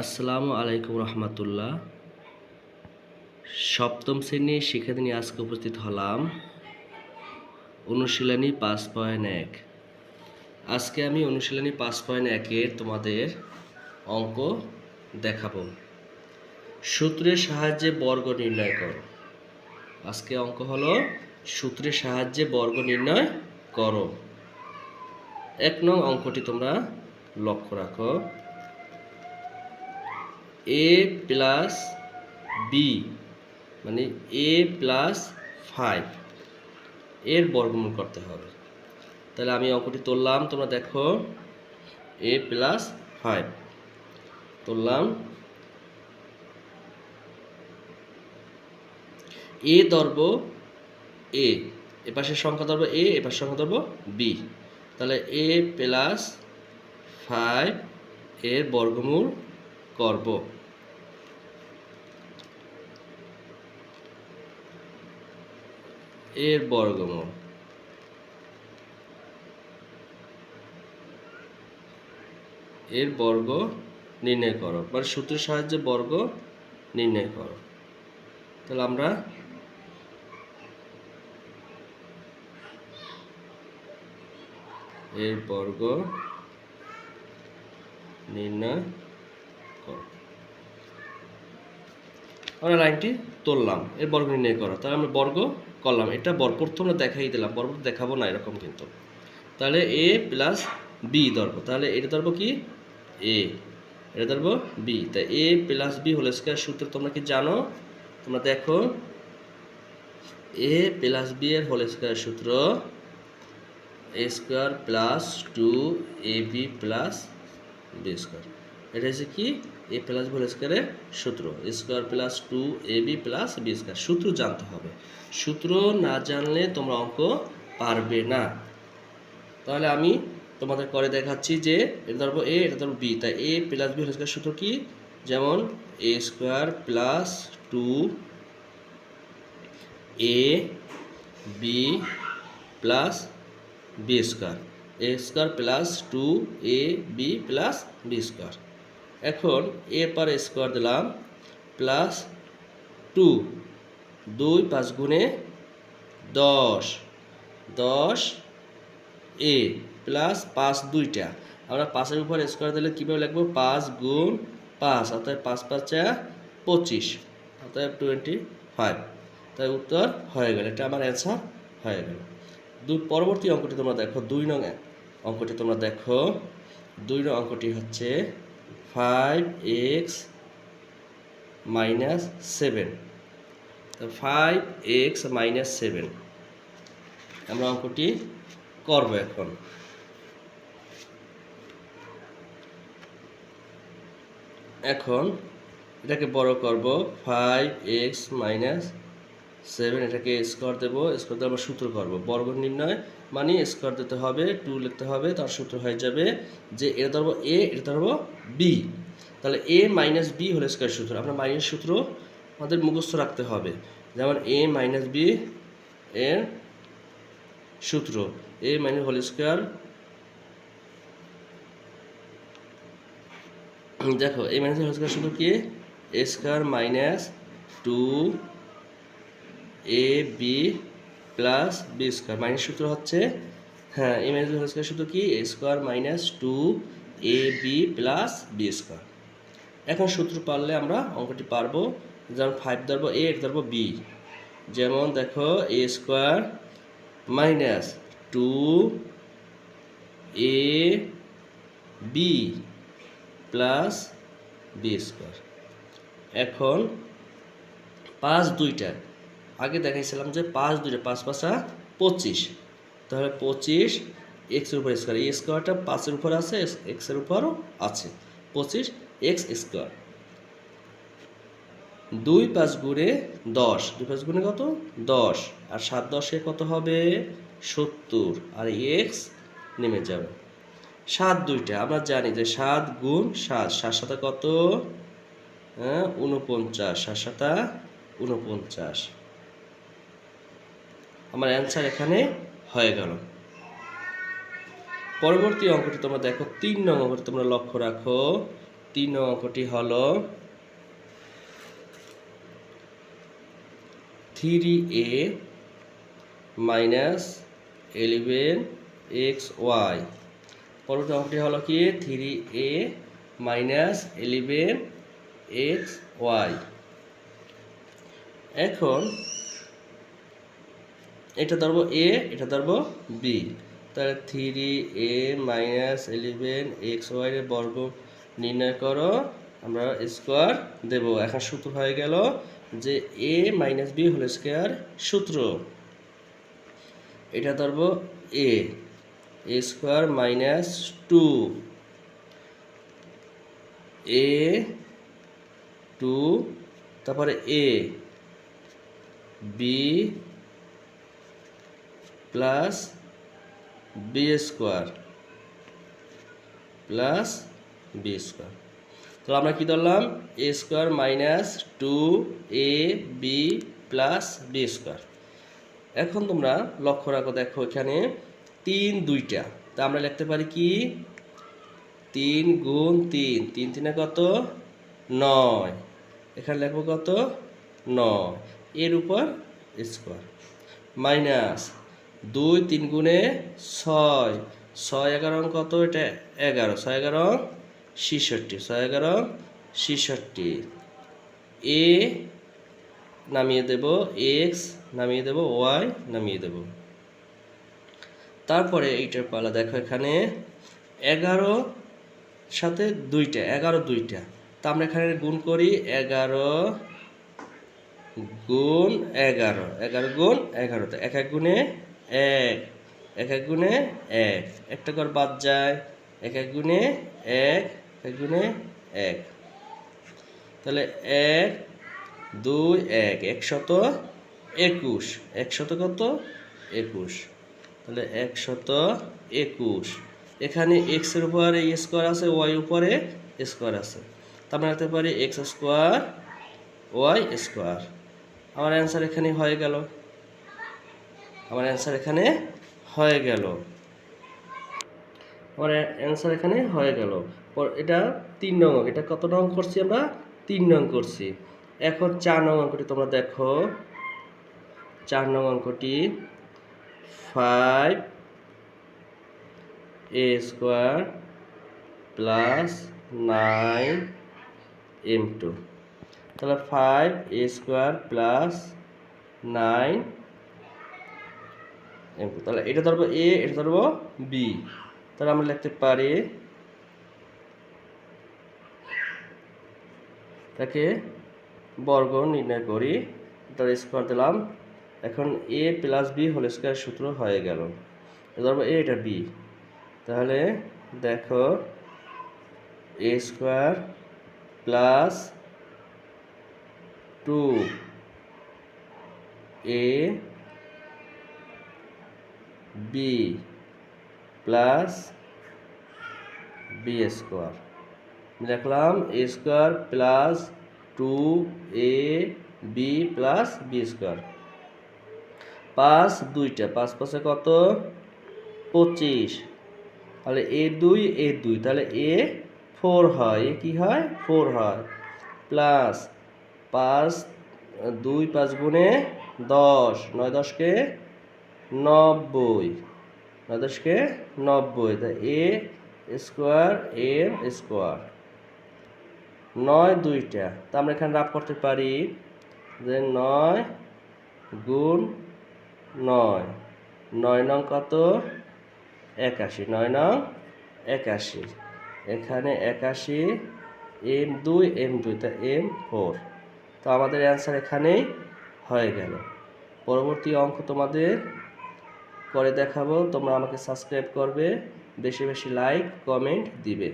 আসসালামু আলাইকুম রহমতুল্লাহ। সপ্তম শ্রেণির শিক্ষার্থী আজকে উপস্থিত হলাম অনুশীলনী পাঁচ পয়েন্ট এক। আজকে আমি অনুশীলনী পাঁচ পয়েন্ট একের তোমাদের অঙ্ক দেখাবো। সূত্রের সাহায্যে বর্গ নির্ণয় করো। আজকে অঙ্ক হলো সূত্রের সাহায্যে বর্গ নির্ণয় করো। এক নং অঙ্কটি তোমরা লক্ষ্য রাখো। এ প্লাস বি মানে এ প্লাস ফাইভ এর বর্গমূল করতে হবে। তাহলে আমি অঙ্কটি তুললাম, তোমরা দেখো এ প্লাস ফাইভ তুললাম। এ ধরব এ এ পাশের সংখ্যা ধরবো এ এ পাশের সংখ্যা ধরবো বি তাহলে এ প্লাস ফাইভ এর বর্গমূল করব। এর বর্গমূল। এর বর্গ নির্ণয় করো। মানে সূত্রের সাহায্যে বর্গ নির্ণয় করো। তাহলে আমরা এর বর্গ নির্ণয় আমরা লাইনটি তুললাম, এর বর্গ নির্ণয় করো। তাহলে আমরা বর্গ করলাম, এটা বর্গ প্রথমে দেখাই দিলাম বর্গ দেখাবো না এরকম কিন্তু। তাহলে এ প্লাস বি ধরবো, তাহলে এটা ধরবো কি? এ এটা ধরবো বি তাই A plus B whole square সূত্র তোমরা কি জানো? তোমরা দেখো এ প্লাস বি এর হোল স্কোয়ার সূত্র A square plus two A B plus B square এটা হচ্ছে কি? এ প্লাস হোল স্কোয়ারের সূত্র। Square plus two A B plus B square. সূত্র জানতে হবে। সূত্র না জানলে তোমরা অঙ্ক পারবে না। তাহলে আমি তোমাদের করে দেখাচ্ছি যে এটা ধরবো এ, এটা ধরবো বি। তাই A plus B whole square সূত্র কি? যেমন A square plus two A B plus B square. A square plus two A B plus B square. এখন এ পার স্কোয়ার দিলাম প্লাস টু দুই পাঁচ গুণে দশ। দশ এ প্লাস পাঁচ দুইটা। আমরা পাঁচের উপর স্কোয়ার দিলে কীভাবে লিখব? পাঁচ গুণ পাঁচ অর্থাৎ পাঁচ পাঁচা পঁচিশ। অর্থাৎ টোয়েন্টি ফাইভ তাই উত্তর হয়ে গেল। এটা আমার অ্যান্সার হয়ে গেল। দুই পরবর্তী অঙ্কটি তোমরা দেখো। দুই নং অঙ্কটি তোমরা দেখো। দুই নং অঙ্কটি হচ্ছে ফাইভ এক্স মাইনাস সেভেন তো ফাইভ এক্স মাইনাস সেভেন আমরা অঙ্কটি করব এখন। এখন এটাকে বড় করব ফাইভ এক্স মাইনাস সেভেন, এটাকে স্কোয়ার দেবো স্কোয়ার দিয়ে আমরা সূত্র করব। বর্গ নির্ণয় মানে স্কোয়ার দিতে হবে টু লিখতে হবে, তার সূত্র হয়ে যাবে যে এটা ধরবো এ এটা ধরবো বি তাহলে A minus B whole square সূত্র, আমরা মাইনাস সূত্র আমাদের মুখস্থ রাখতে হবে। যেমন এ মাইনাস বি এর সূত্র এ মাইনাস হোল স্কোয়ার দেখো এ মাইনাস হোল স্কোয়ার সূত্র কি? A square minus two A B plus B square minus সূত্র হচ্ছে হ্যাঁ এ মাইনাস স্কোয়ার সূত্র কি? A square minus two A B plus B square এখন সূত্র পারলে আমরা অঙ্কটি পারব। যেমন ফাইভ ধরবো এ এটা ধরবো বি যেমন দেখো A square minus two A B plus B square এখন পাঁচ দুইটা। আগে দেখাইছিলাম যে পাঁচ দুইটা, পাঁচ পাঁচা পঁচিশ। তাহলে পঁচিশ এক্সের উপর স্কোয়ার এই স্কোয়ারটা পাঁচের উপর আছে এক্সের উপরও আছে। পঁচিশ এক্স স্কোয়ার দুই পাঁচ গুণে দশ, দুই পাঁচ গুণে কত? দশ। আর সাত দশে কত হবে? সত্তর। আর এক্স নেমে যাবে। সাত দুইটা, আমরা জানি যে সাত গুণ সাত সাত সাতা কত? হ্যাঁ উনপঞ্চাশ সাত সাতা উনপঞ্চাশ আমার অ্যান্সার এখানে হয়ে গেল। পরবর্তী অঙ্কটি তোমরা দেখো, তিন নং অঙ্কটি তোমরা লক্ষ্য রাখো। তিন নং অঙ্কটি হলো three A minus eleven x y পরবর্তী অঙ্কটি হলো কি? Three A minus eleven x y এখন এটা ধরবো এ এটা ধরবো বি তাহলে three A minus eleven x y বর্গ নির্ণয় করো, আমরা স্কোয়ার দেব। এখন সূত্র হয়ে গেল যে A minus B whole square সূত্র। এটা ধরবো A A square minus two A two তারপরে A B plus B square plus B square. তো আমরা কি ধরলাম? A square minus two A B plus B square. এখন তোমরা লক্ষ্য রাখো, দেখো এখানে তিন দুইটা। তা আমরা লিখতে পারি কি? তিন গুণ তিন। তিন তিনে কত? নয়। এখানে লিখব কত? নয়। এর উপর স্কোয়ার। মাইনাস দুই তিন গুণে ছয়। ছয় এগারো কত এটা? এগারো। ছয় এগারো ছিষট্টি। ছয় এগারো ছিষট্টি। এ নামিয়ে দেব। এক্স নামিয়ে দেব। ওয়াই নামিয়ে দেব। তারপরে এইটার পালা দেখো এখানে। এগারো সাথে দুইটা। এগারো দুইটা। তা আমরা এখানে গুণ করি এগারো গুণ এগারো। এগারো গুণ এগারো তো এক এক গুণে এক এক এক গুণে এক। একটা করে বাদ যায়, এক এক গুণে এক এক গুণে এক। তাহলে এক, দুই, এক একশত একুশ। একশত কত? একুশ। তাহলে একশত একুশ। এখানে এক্সের উপরে স্কোয়ার আছে ওয়াই উপরে স্কোয়ার আছে। তা আমরা রাখতে পারি এক্স স্কোয়ার ওয়াই স্কোয়ার আমার অ্যান্সার এখানে হয়ে গেল। আমার অ্যান্সার এখানে হয়ে গেল। আমার অ্যান্সার এখানে হয়ে গেল। এটা তিন নং। এটা কত নং করছি আমরা? তিন নং করছি। এখন চার নং অঙ্কটি তোমরা দেখো। চার নং অঙ্কটি five A square plus nine M two তাহলে five A square plus nine তাহলে এটা ধরবো এ এটা ধরবো বি তাহলে আমরা লিখতে পারি তাকে বর্গ নির্ণয় করি। তার স্কোয়ার দিলাম। এখন A plus B whole square সূত্র হয়ে গেল। ধরবো এ এটা বি তাহলে দেখো A square plus two A B plus B square লিখলাম A square plus two A B plus B square পাঁচ দুইটা, পাঁচ পাঁচে কত? পঁচিশ। তাহলে এ দুই এ দুই, তাহলে এ ফোর হয়। এ কি হয়? ফোর হয়। প্লাস পাঁচ, দুই পাঁচ গুণে দশ। নয় দশকে নব্বই। দশকে নব্বই। তা এ স্কোয়ার, এম স্কোয়ার। নয় দুইটা। তা আমরা এখানে রাফ করতে পারি। যে নয় গুণ নয়। নয় নং কত? একাশি। নয় নং একাশি। এখানে একাশি, এম দুই এম দুই। তা এম ফোর। তো আমাদের অ্যান্সার এখানেই হয়ে গেল। পরবর্তী অঙ্ক তোমাদের করে দেখাবো তোমরা আমাকে সাবস্ক্রাইব করবে বেশি বেশি লাইক কমেন্ট দিবে।